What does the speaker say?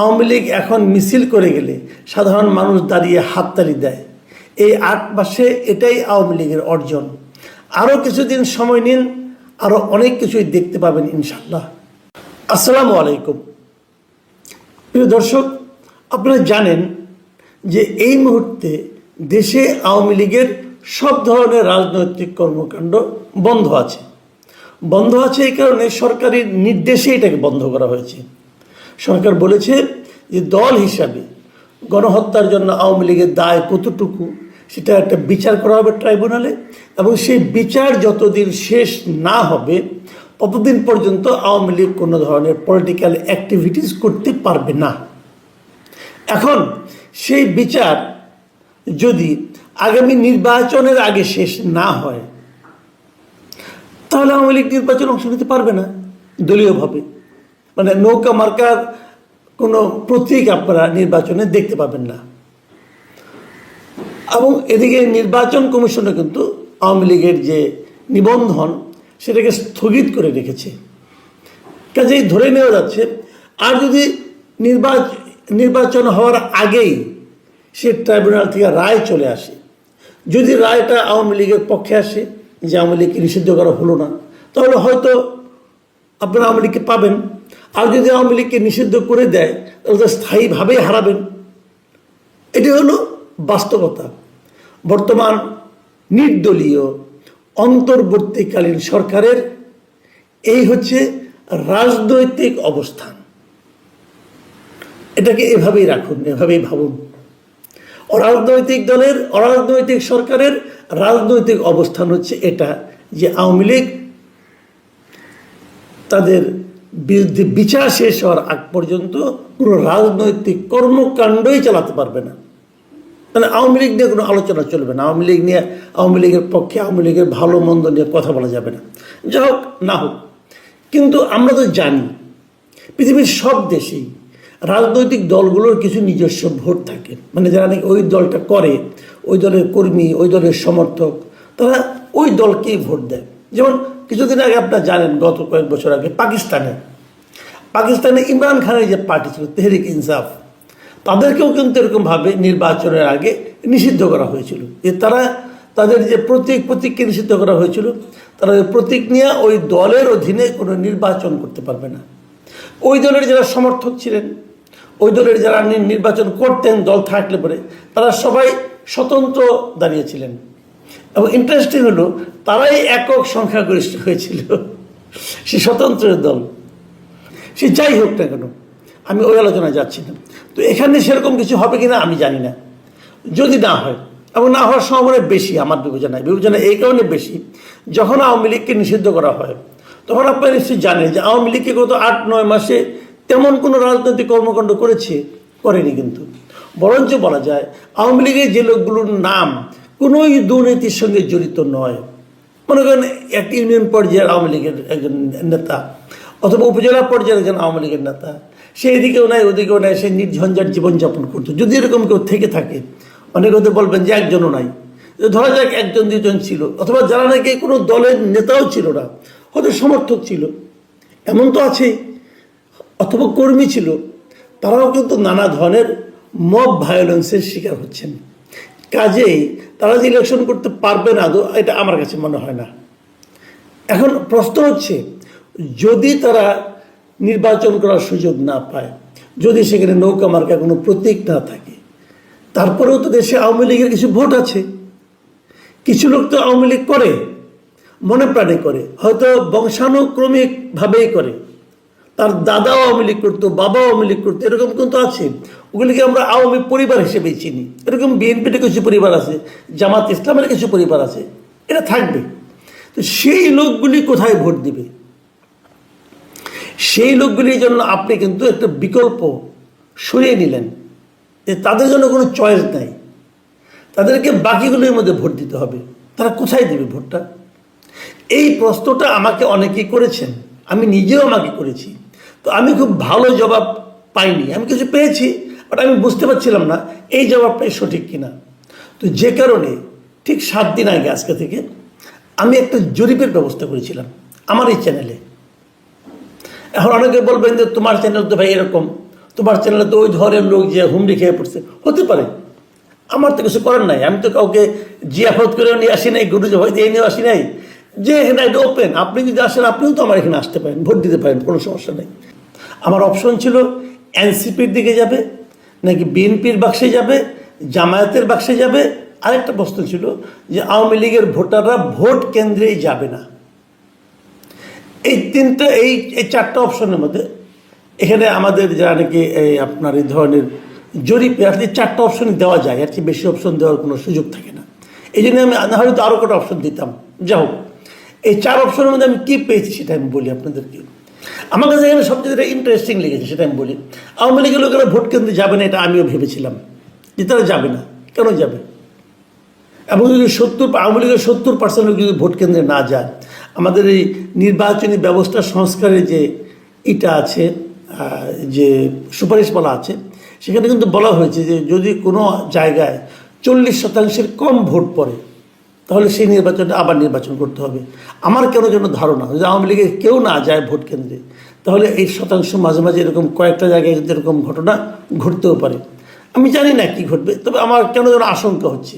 আওয়ামী লীগ এখন মিছিল করে গেলে সাধারণ মানুষ দাঁড়িয়ে হাততালি দেয়। এই আট মাসে এটাই আওয়ামী লীগের অর্জন। আরও কিছুদিন সময় নিন, আরও অনেক কিছুই দেখতে পাবেন ইনশাল্লাহ আসসালামু আলাইকুম। প্রিয় দর্শক, আপনারা জানেন যে এই মুহূর্তে দেশে আওয়ামী লীগের সব ধরনের রাজনৈতিক কর্মকাণ্ড বন্ধ আছে। বন্ধ আছে এই কারণে সরকারি নির্দেশে এটাকে বন্ধ করা হয়েছে। সরকার বলেছে যে দল হিসাবে গণহত্যার জন্য আওয়ামী লীগের দায় কতটুকু, সেটা একটা বিচার করা হবে ট্রাইব্যুনালে এবং সেই বিচার যতদিন শেষ না হবে, ততদিন পর্যন্ত আওয়ামী লীগ কোনো ধরনের পলিটিক্যাল অ্যাক্টিভিটিস করতে পারবে না। এখন সেই বিচার যদি আগামী নির্বাচনের আগে শেষ না হয়, তাহলে আওয়ামী লীগ নির্বাচনে অংশ নিতে পারবে না দলীয়ভাবে। মানে নৌকা মার্কার কোনো প্রতীক আপনারা নির্বাচনে দেখতে পাবেন না। এবং এদিকে নির্বাচন কমিশনে কিন্তু আওয়ামী লীগের যে নিবন্ধন, সেটাকে স্থগিত করে রেখেছে। কাজেই ধরে নেওয়া যাচ্ছে, আর যদি নির্বাচন নির্বাচন হওয়ার আগেই সে ট্রাইব্যুনাল থেকে রায় চলে আসে, যদি রায়টা আওয়ামী লীগের পক্ষে আসে, যে আওয়ামী লীগকে নিষিদ্ধ করা হলো না, তাহলে হয়তো আপনারা আওয়ামী লীগকে পাবেন। আর যদি আওয়ামী লীগকে নিষিদ্ধ করে দেয়, তাহলে তো স্থায়ীভাবেই হারাবেন। এটি হলো বাস্তবতা। বর্তমান নির্দলীয়, অন্তর্বর্তীকালীন সরকারের এই হচ্ছে রাজনৈতিক অবস্থান। এটাকে এভাবেই রাখুন, এভাবেই ভাবুন। অরাজনৈতিক দলের, অরাজনৈতিক সরকারের রাজনৈতিক অবস্থান হচ্ছে এটা, যে আওয়ামী লীগ তাদের বিচার শেষ হওয়ার আগ পর্যন্ত কোনো রাজনৈতিক কর্মকাণ্ডই চালাতে পারবে না। মানে আওয়ামী লীগ নিয়ে কোনো আলোচনা চলবে না। আওয়ামী লীগ নিয়ে, আওয়ামী লীগের পক্ষে আওয়ামী লীগের ভালো মন্দ নিয়ে কথা বলা যাবে না। যা হোক, না হোক। কিন্তু আমরা তো জানি, পৃথিবীর সব দেশেই রাজনৈতিক দলগুলোর কিছু নিজস্ব ভোট থাকে। মানে যারা নাকি ওই দলটা করে, ওই দলের কর্মী, ওই দলের সমর্থক, তারা ওই দলকেই ভোট দেয়। যেমন কিছুদিন আগে আপনারা জানেন, গত কয়েক বছর আগে পাকিস্তানে পাকিস্তানে ইমরান খানের যে পার্টি ছিল, তেহরিক ইনসাফ, তাদেরকেও কিন্তু এরকমভাবে নির্বাচনের আগে নিষিদ্ধ করা হয়েছিল। যে তারা তাদের যে প্রতীক, প্রতীককে নিষিদ্ধ করা হয়েছিল, তারা ওই প্রতীক নিয়ে ওই দলের অধীনে কোনো নির্বাচন করতে পারবে না। ওই দলের যারা সমর্থক ছিলেন, ওই দলের যারা নির্বাচন করতেন, দল থাকলে পরে, তারা সবাই স্বতন্ত্র দাঁড়িয়েছিলেন এবং ইন্টারেস্টিং হলো, তারাই একক সংখ্যাগরিষ্ঠ হয়েছিল। সে স্বতন্ত্রের দল। সে যাই হোক না কেন, আমি ওই আলোচনায় যাচ্ছি না। তো এখানে সেরকম কিছু হবে কিনা আমি জানি না। যদি না হয়, এবং না হওয়ার সম্ভাবনা বেশি আমার বিবেচনায়। বিবেচনা এই কারণে বেশি। যখন আওয়ামী লীগকে নিষিদ্ধ করা হয়, তখন আপনারা নিশ্চয়ই জানেন যে আওয়ামী লীগকে গত আট, নয় মাসে তেমন কোনো রাজনৈতিক কর্মকাণ্ড করেছে, করেনি কিন্তু। বরঞ্চ বলা যায়, আওয়ামী লীগের যে লোকগুলোর নাম কোনোই দুর্নীতির সঙ্গে জড়িত নয়। মনে করেন এক ইউনিয়ন পর্যায়ের আওয়ামী লীগের একজন নেতা অথবা উপজেলা পর্যায়ের একজন আওয়ামী লীগের নেতা, সে এদিকেও নাই, ওদিকেও নাই, সে নির্ঝঞ্ঝাট জীবনযাপন করতো। যদি এরকম কেউ থেকে থাকে, অনেকে হয়তো বলবেন যে একজনও নাই। ধরা যাক একজন দুজন ছিল, অথবা যারা নাকি কোনো দলের নেতাও ছিল না, হয়তো সমর্থক ছিল। এমন তো আছেই অথবা কর্মী ছিল, তারাও কিন্তু নানা ধরনের মব ভায়োলেন্সের শিকার হচ্ছেন। কাজেই তারা যে ইলেকশন করতে পারবে না এটা আমার কাছে মনে হয় না। এখন প্রশ্ন হচ্ছে, যদি তারা নির্বাচন করার সুযোগ না পায়, যদি সেখানে নৌকা মার্কা কোনো প্রতীক না থাকে, তারপরেও তো দেশে আওয়ামী লীগের কিছু ভোট আছে। কিছু লোক তো আওয়ামী লীগ করে, মনে প্রাণে করে, হয়তো বংশানুক্রমিকভাবেই করে। তার দাদাও আওয়ামী লীগ করতো, বাবাও আওয়ামী লীগ করতো, এরকম কিন্তু আছে। ওগুলিকে আমরা আওয়ামী পরিবার হিসেবে চিনি। এরকম বিএনপিতে কিছু পরিবার আছে, জামাত ইসলামের কিছু পরিবার আছে, এটা থাকবে। তো সেই লোকগুলি কোথায় ভোট দিবে? সেই লোকগুলির জন্য আপনি কিন্তু একটা বিকল্প সরিয়ে নিলেন, যে তাদের জন্য কোনো চয়েস নাই। তাদেরকে বাকিগুলির মধ্যে ভোট দিতে হবে। তারা কোথায় দেবে ভোটটা? এই প্রশ্নটা আমাকে অনেকেই করেছেন, আমি নিজেও আমাকে করেছি। তো আমি খুব ভালো জবাব পাইনি, আমি কিছু পেয়েছি। বাট আমি বুঝতে পারছিলাম না এই জবাবটাই সঠিক কিনা। তো যে কারণে ঠিক সাত দিন আগে আজকে থেকে আমি একটা জরিপের ব্যবস্থা করেছিলাম আমার এই চ্যানেলে এখন অনেকে বলবেন যে তোমার চ্যানেল তো ভাই এরকম, তোমার চ্যানেলে তো ওই ধরনের লোক যে হুমড়ি খেয়ে পড়ছে। হতে পারে। আমার তো কিছু করার নাই। আমি তো কাউকে জিয়াফত করে নিয়ে আসি নাই, গুরু জবাই দিয়ে নিয়ে আসি নাই। যে এখানে একটা ওপেন আপনি যদি আসেন, আপনিও তো আমার এখানে আসতে পারেন, ভোট দিতে পারেন, কোনো সমস্যা নেই। আমার অপশন ছিল এনসিপির দিকে যাবে নাকি বিএনপির বাক্সে যাবে, জামায়াতের বাক্সে যাবে? আরেকটা প্রশ্ন ছিল যে আওয়ামী লীগের ভোটাররা ভোট কেন্দ্রেই যাবে না। এই তিনটা, এই এই চারটা অপশনের মধ্যে এখানে আমাদের যারা নাকি এই আপনার এই ধরনের জরিপে কি চারটা অপশন দেওয়া যায় আর কি বেশি অপশন দেওয়ার কোনো সুযোগ থাকে না। এই জন্য আমি না হয়তো আরও কটা অপশন দিতাম। যা হোক, এই চার অপশনের মধ্যে আমি কী পেয়েছি সেটা আমি বলি আপনাদেরকে। আমার কাছে এখানে সবচেয়ে যেটা ইন্টারেস্টিং লেগেছে, সেটা আমি বলি। আওয়ামী লীগের লোকেরা ভোট কেন্দ্রে যাবে না, এটা আমিও ভেবেছিলাম যে তারা যাবে না। কেন যাবে? এবং যদি সত্তর, আওয়ামী লীগের সত্তর পার্সেন্ট লোক যদি ভোট কেন্দ্রে না যায়, আমাদের এই নির্বাচনী ব্যবস্থা সংস্কারের যে ইটা আছে যে সুপারিশ বলা আছে, সেখানে কিন্তু বলা হয়েছে যে যদি কোনো জায়গায় চল্লিশ শতাংশের কম ভোট পড়ে তাহলে সেই নির্বাচনটা আবার নির্বাচন করতে হবে। আমার কেন যেন ধারণা, যদি আওয়ামী লীগের কেউ না যায় ভোট কেন্দ্রে, তাহলে এই শতাংশ মাঝে মাঝে এরকম কয়েকটা জায়গায় কিন্তু এরকম ঘটনা ঘটতেও পারে। আমি জানি না কি ঘটবে, তবে আমার কেন যেন আশঙ্কা হচ্ছে।